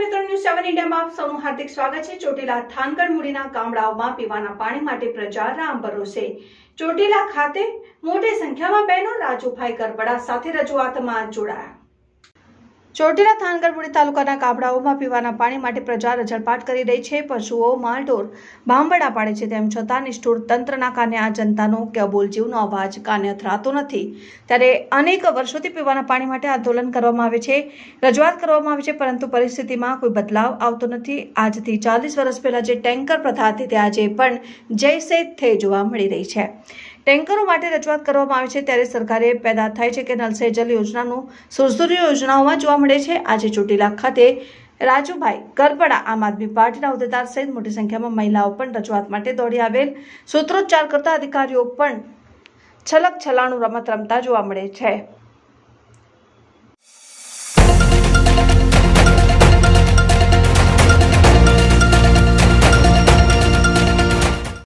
મિત્રો સ્વાગત છે. ચોટીલા, થાનગઢ મૂડીના ગામડાઓમાં પીવાના પાણી માટે પ્રચાર રામ ભરોસે ચોટીલા ખાતે મોટી સંખ્યામાં બહેનો રાજુભાઈ કરબડા સાથે રજૂઆતમાં જોડાયા. ચોટીલા થાનગરબુડી તાલુકાના ગામડાઓમાં પીવાના પાણી માટે પ્રજા રજળપાટ કરી રહી છે. પશુઓ માલઢોર ભાંભડા પાડે છે તેમ છતાં નિષ્ઠુર તંત્રના કાને આ જનતાનો કે અબોલ જીવનો અવાજ કાને અથડાતો નથી. ત્યારે અનેક વર્ષોથી પીવાના પાણી માટે આંદોલન કરવામાં આવે છે, રજૂઆત કરવામાં આવે છે, પરંતુ પરિસ્થિતિમાં કોઈ બદલાવ આવતો નથી. આજથી ચાલીસ વર્ષ પહેલાં જે ટેન્કર પ્રથા હતી, તે આજે પણ જૈસે થે જોવા મળી રહી છે. ટેન્કરો માટે રજૂઆત કરવામાં આવે છે ત્યારે સરકારે પેદા થાય છે કે નલ જલ યોજનાનું સુરસુરી યોજનાઓમાં જોવા મળે છે. આજે ચોટીલા ખાતે રાજુભાઈ ગરબડા આમ આદમી પાર્ટીના હોદ્દેદાર સહિત મોટી સંખ્યામાં મહિલાઓ પણ રજૂઆત માટે દોડી આવેલ. સૂત્રોચ્ચાર કરતા અધિકારીઓ પણ છલક છલાણું રમત રમતા જોવા મળે છે.